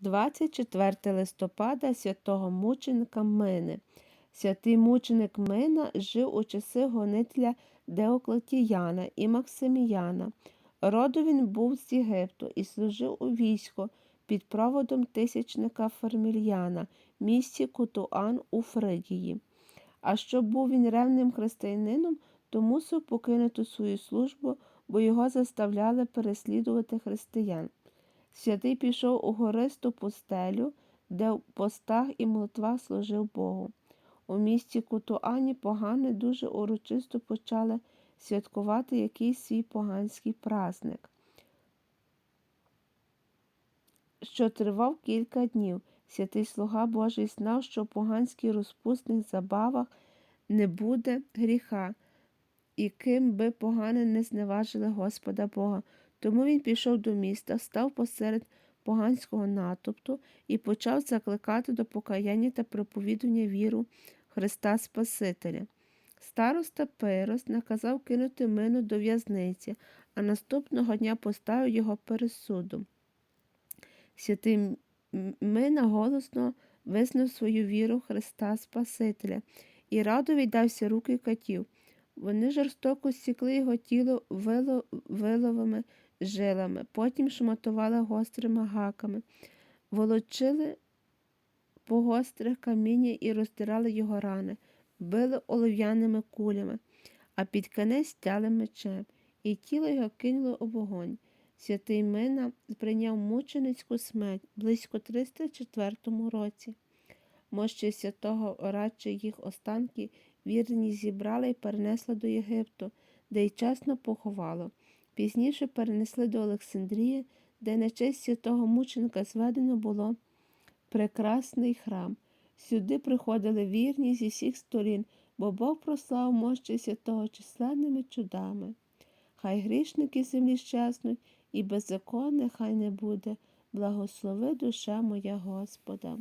24 листопада святого мученика Мини. Святий мученик Мина жив у часи гонителя Деоклетіяна і Максиміяна. Роду він був з Єгипту і служив у війську під проводом тисячника Фермільяна, місті Кутуан у Фригії. А щоб був він ревним християнином, то мусив покинути свою службу, бо його заставляли переслідувати християн. Святий пішов у гористу пустелю, де в постах і молитвах служив Богу. У місті Кутуані погани дуже урочисто почали святкувати якийсь свій поганський праздник, що тривав кілька днів. Святий слуга Божий знав, що в поганських розпусних забавах не буде гріха, і ким би погани не зневажили Господа Бога. Тому він пішов до міста, став посеред поганського натовпту і почав закликати до покаяння та проповідування віру Христа Спасителя. Староста Пирос наказав кинути мину до в'язниці, а наступного дня поставив його перед судом. Святий Мина голосно визнав свою віру Христа Спасителя і радо віддався руки катів. Вони жорстоко сікли його тіло вило, виловими жилами, потім шматували гострими гаками, волочили по гострих каміння і роздирали його рани, били олив'яними кулями, а під кінець стяли мечем, і тіло його кинуло у вогонь. Святий Мина прийняв мученицьку смерть близько 304 році. Мощі святого радше їх останки вірні зібрали і перенесли до Єгипту, де й чесно поховало. Пізніше перенесли до Олександрії, де на честь святого мученика зведено було прекрасний храм. Сюди приходили вірні зі всіх сторін, бо Бог прослав мощі святого численними чудами. Хай грішники землі щезнуть, і беззаконне хай не буде. Благослови душа моя Господа.